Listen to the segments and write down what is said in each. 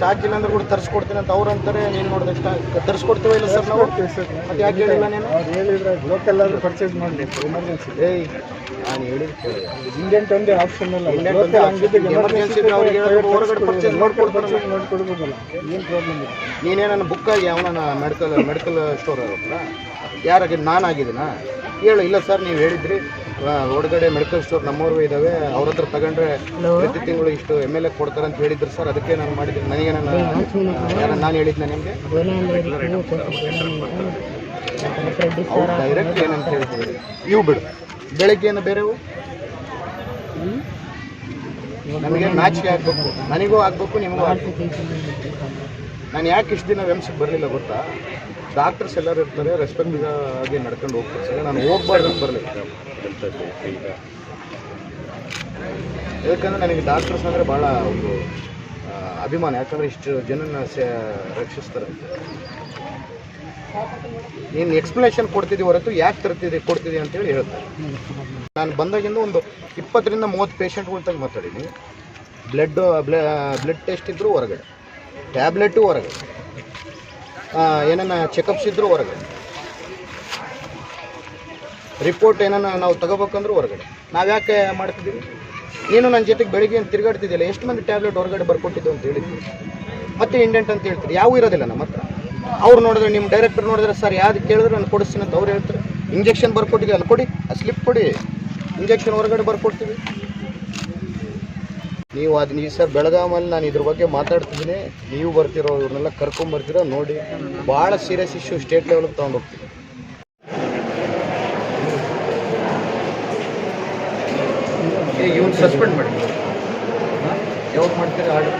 Stock ಇಲ್ಲ ಅಂದ್ರೆ ಕೂಡ ತರಿಸ್ಕೊಡ್ತೀನಿ ಅಂತ ಅವ್ರು ಅಂತಾರೆ. ನೀನು ಸ್ಟಾಕ್ ತರಿಸ್ಕೊಡ್ತೀವಿ ಇಲ್ಲ ಸರ್ ನಾವು? ಮತ್ತೆ ಯಾಕೆ ಹೇಳಿಲ್ಲ ನೀನು? ಅವ್ರು ಹೇಳಿದ್ರೆ ಲೋಕಲ್ ಆದರೂ ಪರ್ಚೇಸ್ ಮಾಡಲಿ. ಎಮರ್ಜೆನ್ಸಿ ಏಯ್ ನಾನು ಹೇಳಿದ ಕೇಳಿ. ಇಂಡಿಯನ್ ಒಂದೇ ಆಪ್ಷನ್ ಅಲ್ಲ ಲೋಕಲ್ ಹಂಗಿದ್ದು ಇದ್ರೆ ಅವ್ರಿಗೆ ಹೊರಗಡೆ purchase ಮಾಡ್ಕೊಡ್ತಾರಲ್ಲ. ಮಾಡ್ಕೊಡ್ಬೋದಲ್ಲ. ಏನು ಪ್ರಾಬ್ಲಮ್ ಇಲ್ಲ. ನೀನೇ ನನ್ನ ಬುಕ್ ಆಗಿ ಅವನ ಮೆಡಿಕಲ್ ಮೆಡಿಕಲ್ ಸ್ಟೋರ್ ಹತ್ರ? ಯಾರಾಗಿ ನಾನು ಆಗಿದ್ದೀನಾ ಹೇಳು ಇಲ್ಲ ಸರ್ ನೀವು ಹೇಳಿದ್ರಿ. ಹೊರಗಡೆ ಮೆಡಿಕಲ್ ಸ್ಟೋರ್ ನಮ್ಮವರು ಇದ್ದಾವೆ ಅವ್ರ ಹತ್ರ ತಗೊಂಡ್ರೆ ಪ್ರತಿ ತಿಂಗಳು ಇಷ್ಟು ಎಂ ಎಲ್ ಎ ಕೊಡ್ತಾರೆ ಅಂತ ಹೇಳಿದ್ರು ಸರ್. ಅದಕ್ಕೆ ನಾನು ಮಾಡಿದ್ದೀನಿ. ನನಗೆ ನಾನು ನಾನು ಹೇಳಿದ್ದೆ ನಿಮಗೆ? ಅವ್ರು ಡೈರೆಕ್ಟ್ ಏನಂತ ಹೇಳ್ತೀವಿ ಇವು ಬಿಡು. ಬೆಳಗ್ಗೆ ಏನು ಬೇರೆವು ನಮಗೆ ನಾಚಿಕೆ ಆಗಬೇಕು. ನನಗೂ ಆಗ್ಬೇಕು ನಿಮಗೂ ಆಗಬೇಕು. ನಾನು ಯಾಕೆ ಇಷ್ಟು ದಿನ ವೆಮ್ಸಿಗೆ ಬರಲಿಲ್ಲ ಗೊತ್ತಾ? ಡಾಕ್ಟರ್ಸ್ ಎಲ್ಲರೂ ಇರ್ತಾರೆ ರೆಸ್ಪೆಕ್ಟ್ ಆಗಿ ನಡ್ಕೊಂಡು ಹೋಗ್ತಾರೆ. ಸರ್, ನಾನು ಹೋಗ್ಬಾರ್ದು ಅಂತ ಯಾಕಂದ್ರೆ ನನಗೆ ಡಾಕ್ಟರ್ಸ್ ಅಂದರೆ ಭಾಳ ಒಂದು ಅಭಿಮಾನ. ಯಾಕಂದ್ರೆ ಇಷ್ಟು ಜನನ ಸೇ ರಕ್ಷಿಸ್ತಾರೆ ನೀನು ಎಕ್ಸ್ಪ್ಲನೇಷನ್ ಕೊಡ್ತಿದ್ದೀವಿ ಹೊರತು ಯಾಕೆ ತರ್ತಿದ್ದೆ, ಕೊಡ್ತಿದ್ದೆ ಅಂತೇಳಿ ಹೇಳ್ತಾರೆ. ನಾನು ಬಂದಾಗಿಂದ ಒಂದು ಇಪ್ಪತ್ತರಿಂದ ಮೂವತ್ತು ಪೇಷಂಟ್ಗಳ ತಗ ಮಾತಾಡೀನಿ. ಬ್ಲಡ್ ಬ್ಲಡ್ ಟೆಸ್ಟ್ ಇದ್ದರೂ ಹೊರಗಡೆ. ಟ್ಯಾಬ್ಲೆಟು ಹೊರಗಡೆ. ಏನನ್ನ ಚೆಕಪ್ಸ್ ಇದ್ದರೂ ಹೊರಗಡೆ. ರಿಪೋರ್ಟ್ ಏನನ್ನ ನಾವು ತಗೋಬೇಕಂದ್ರೂ ಹೊರಗಡೆ. ನಾವು ಯಾಕೆ ಮಾಡ್ತಿದ್ದೀವಿ? ನೀನು ನನ್ನ ಜೊತೆಗೆ ಬೆಳಿಗ್ಗೆ ತಿರುಗಾಡ್ತಿದ್ದಿಲ್ಲ ಎಷ್ಟು ಮಂದಿ ಟ್ಯಾಬ್ಲೆಟ್ ಹೊರಗಡೆ ಬರ್ಕೊಟ್ಟಿದ್ದು ಅಂತ ಹೇಳಿದ್ವಿ. ಮತ್ತೆ ಇಂಡೆಂಟ್ ಅಂತ ಹೇಳ್ತೀರಿ, ಯಾವೂ ಇರೋದಿಲ್ಲ ನಮ್ಮ ಹತ್ರ. ಅವ್ರು ನೋಡಿದ್ರೆ ನಿಮ್ಮ ಡೈರೆಕ್ಟರ್ ನೋಡಿದ್ರೆ, ಸರ್, ಯಾವ್ದು ಕೇಳಿದ್ರೆ ನಾನು ಕೊಡಿಸ್ತೀನಿ ಅಂತ ಅವ್ರು ಹೇಳ್ತಾರೆ. ಇಂಜೆಕ್ಷನ್ ಬರ್ಕೊಟ್ಟಿದ್ದೀವಲ್ಲ ಕೊಡಿ, ಆ ಸ್ಲಿಪ್ ಕೊಡಿ. ಇಂಜೆಕ್ಷನ್ ಹೊರಗಡೆ ಬರ್ಕೊಡ್ತೀವಿ. ನೀವು ಅದ್ ನೀವು ಸರ್ ಬೆಳಗಾವಲ್ಲಿ ನಾನು ಇದ್ರ ಬಗ್ಗೆ ಮಾತಾಡ್ತಿದ್ದೀನಿ. ನೀವು ಬರ್ತಿರೋ ಇವ್ರನ್ನೆಲ್ಲ ಕರ್ಕೊಂಡ್ ಬರ್ತಿರೋ ನೋಡಿ. ಭಾಳ ಸೀರಿಯಸ್ ಇಶ್ಯೂ ಸ್ಟೇಟ್ ಲೆವೆಲ್ಗೆ ತೊಗೊಂಡು ಹೋಗ್ತೀವಿ. ಇವನ್ ಸಸ್ಪೆಂಡ್ ಮಾಡಿ. ಯಾವಾಗ ಮಾಡ್ತೀರಾ ಆರ್ಡರ್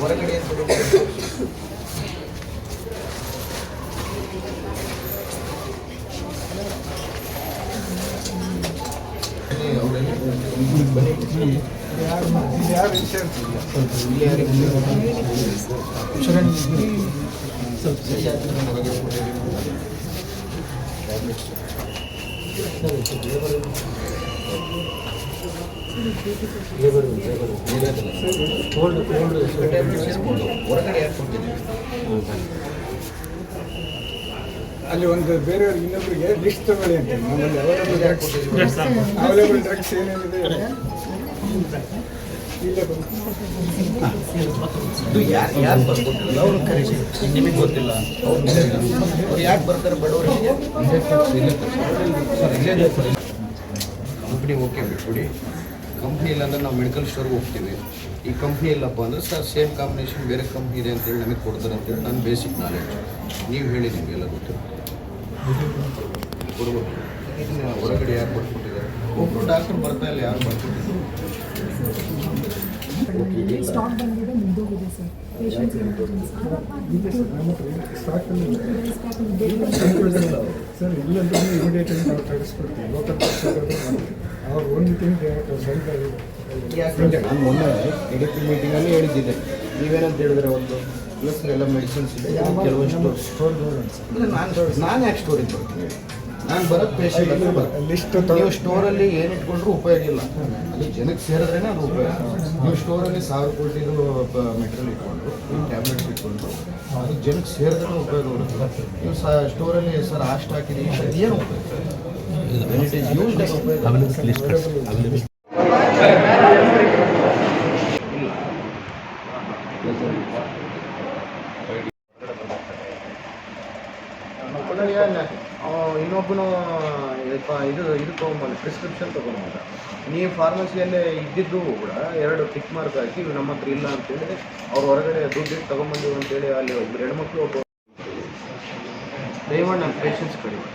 ಹೊರಗಡೆ ಏನ್ ಕೊಡೋದು? ಯಾರು ಇನ್ಶೂರೆನ್ಸ್ ಇಲ್ಲ ಇಲ್ಲಿ ಯಾರಿಗೆ ಹೊರಗಡೆ ಯಾಕೆ ಕೊಡ್ತೀನಿ ಅಲ್ಲಿ ಒಂದು ಬೇರೆ ಇನ್ನೊಬ್ಬರಿಗೆ ಲಿಸ್ಟ್ ತಗೊಳ್ಳಿ ಅಂತ. ನಮ್ಮಲ್ಲಿ ಅವೈಲೇಬಲ್ ಡ್ರಗ್ಸ್ ಅವೈಲೇಬಲ್ ಡ್ರಗ್ಸ್ ಏನೇನಿದೆ ಇಲ್ಲೇ ನಿಮಗೆ ಗೊತ್ತಿಲ್ಲ. ಅವ್ರು ಯಾಕೆ ಬರ್ತಾರೆ? ಬಡವರಿಗೆ ಕಂಪ್ನಿ ಓಕೆ ಬಿಟ್ಬಿಡಿ ಕಂಪ್ನಿ ಇಲ್ಲ ಅಂದ್ರೆ ನಾವು ಮೆಡಿಕಲ್ ಸ್ಟೋರ್ಗೆ ಹೋಗ್ತೀವಿ. ಈ ಕಂಪ್ನಿ ಇಲ್ಲಪ್ಪ ಅಂದ್ರೆ ಸರ್ ಸೇಮ್ ಕಾಂಬಿನೇಷನ್ ಬೇರೆ ಕಂಪ್ನಿ ಇದೆ ಅಂತೇಳಿ ನಮಗೆ ಕೊಡ್ತಾರೆ ಅಂತೇಳಿ ನಾನು ಬೇಸಿಕ್ ನಾಲೆಡ್ಜ್ ನೀವು ಹೇಳಿ ನಿಮಗೆಲ್ಲ ಇದನ್ನ ಹೊರಗಡೆ ಯಾರು ಬರ್ಕೊಟ್ಟಿದ್ದಾರೆ ಒಬ್ಬರು ಡಾಕ್ಟರ್ ಬರ್ತಾ ಇಲ್ಲ ಯಾರು ಬರ್ಕೊಟ್ಟಿದ್ದಾರೆ ಸ್ಟಾಕ್ ಬಂದಿದೆ ಸರ್. ಪೇಷಂಟ್ಸ್ ಸರ್ ಇಮಿಡಿಯೇಟ್ ಆಗಿ ನಾವು ತರಿಸ್ಕೊಡ್ತೀವಿ ಲೋಕಲ್ ಅವ್ರು ಒಂದು ತಿಂಗಳು ಸೈಡ್ ನಾನು ಮೊನ್ನೆ ಎಡಿಪಿ ಮೀಟಿಂಗಲ್ಲಿ ಹೇಳಿದ್ದಿದ್ದೆ ನೀವೇನಂತ ಹೇಳಿದ್ರೆ ಒಂದು? ಎಲ್ಲ ಮೆಡಿಸಿನ್ಸ್ ಇದೆ. ಕೆಲವಷ್ಟು ಸ್ಟೋರ್ ಅಂದರೆ ನಾನು ನಾನು ಯಾಕೆ ಸ್ಟೋರಿಗೆ ಬರ್ತೀನಿ? ನಾನು ಬರೋದು ಪೇಷಂಟ್ ಬರ್ತೀನಿ. ಲಿಸ್ಟ್ ನೀವು ಸ್ಟೋರಲ್ಲಿ ಏನು ಇಟ್ಕೊಂಡ್ರೂ ಉಪಯೋಗ ಇಲ್ಲ. ಅಲ್ಲಿ ಜನಕ್ಕೆ ಸೇರಿದ್ರೇನೆ ಅದು ಉಪಯೋಗ. ನೀವು ಸ್ಟೋರಲ್ಲಿ ಸಾವಿರ ಕೋಟಿಗಳು ಮೆಟೀರಿಯಲ್ ಇಟ್ಕೊಂಡ್ರು ನೀವು ಟ್ಯಾಬ್ಲೆಟ್ಸ್ ಇಟ್ಕೊಂಡ್ರು ಅದು ಜನಕ್ಕೆ ಸೇರಿದ್ರೆ ಉಪಯೋಗ ಬರುತ್ತೆ ನೀವು ಸ್ಟೋರಲ್ಲಿ ಸರ್ ಆ ಸ್ಟಾಕ್ ಇದೆ ಈ ಸ್ಟಾಕ್ ಏನು ಉಪಯೋಗ As ಇನ್ನೊಬ್ಬನು ಇದು ಇದು ತೊಗೊಂಬಂದು ಪ್ರಿಸ್ಕ್ರಿಪ್ಷನ್ ತೊಗೊಂಬಂದ ನೀವು ಫಾರ್ಮಸಿಯಲ್ಲೇ ಇದ್ದಿದ್ದು ಕೂಡ ಎರಡು ಟಿಕ್ ಮಾರ್ಕ್ ಹಾಕಿ ನಮ್ಮ ಹತ್ರ ಇಲ್ಲ ಅಂತೇಳಿ ಅವ್ರು ಹೊರಗಡೆ ದುಡ್ಡು ತೊಗೊಂಬಂದಿವಿ ಅಂತೇಳಿ ಅಲ್ಲಿ ಒಬ್ಬರು ಹೆಣ್ಮಕ್ಳು ಒಬ್ಬ ದಯಮಾಡಿ ನನ್ನ ಪೇಷನ್ಸ್ ಕಡಿಮೆ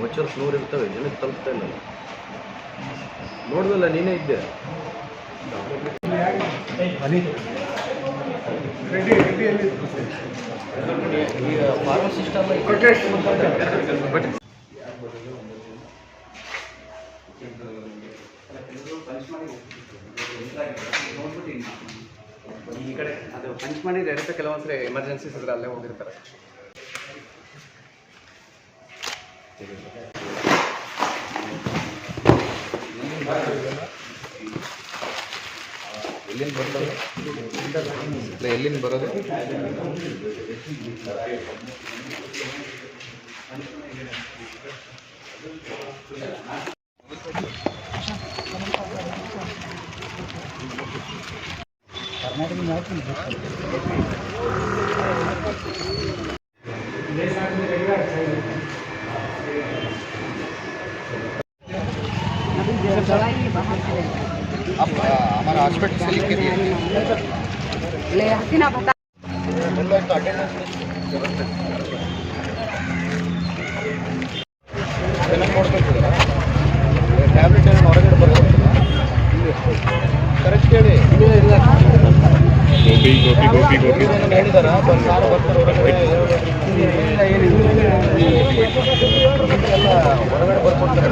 ವೋಚರ್ಸ್ ನೂರು ಇರ್ತವೆ ಜನಕ್ಕೆ ತಲುಪ್ತಾ ಇಲ್ಲ ನೋಡ್ದಲ್ಲ, ನೀನೇ ಇದ್ದೆ. ರೆಡಿ ರೆಡಿಯಲ್ಲಿ ಈ ಕಡೆ ಅದು ಪಂಚ್ ಮಾಡಿ ಡೈರೆಕ್ಟ್ ಕೆಲವೊಂದ್ಸರಿ ಎಮರ್ಜೆನ್ಸೀಸ್ ಇದ್ರೆ ಅಲ್ಲೇ ಹೋಗಿರ್ತಾರೆ ಎಲ್ಲಿಂದ ಬರ್ತದೆ? ಎಲ್ಲಿಂದ ಬರೋದು? आप हमारा हॉस्पिटल से लिख के दिए ले आती ना बता ಎಲ್ಲಾಯ್ತು ಅಟೆಂಡೆನ್ಸ್ ಚೆನ್ನಾಗಿ ನೋಡ್ಕೊಳ್ತಿದ್ದೀರಾ ಟ್ಯಾಬ್ಲೆಟ್ ಏನೋ ಹೊರಗಡೆ ಬರ್ಬೋದು ಕರೆಕ್ಟ್ ಹೇಳಿ ಗೋಪಿ ಗೋಪಿ ಗೋಪಿ ಗೋಪಿ ಏನೋ ಹೇಳಿದಾರ ಒಂದು ಸಾರು ಬರ್ತಾರೆ ಹೊರಗಡೆ ಎಲ್ಲ ಹೊರಗಡೆ ಬರ್ಕೊಡ್ತಾರೆ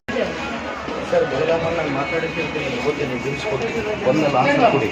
ಸರ್ ಬೆಳಗಾಮಲ್ಲಿ ನಾನು ಮಾತಾಡಿಸಿರ್ತೀನಿ ಹೋಗ್ತೀನಿ ಬಿಲ್ಸ್ ಕೊಡ್ತೀನಿ ಒಂದಲ್ಲ ಕೊಡಿ.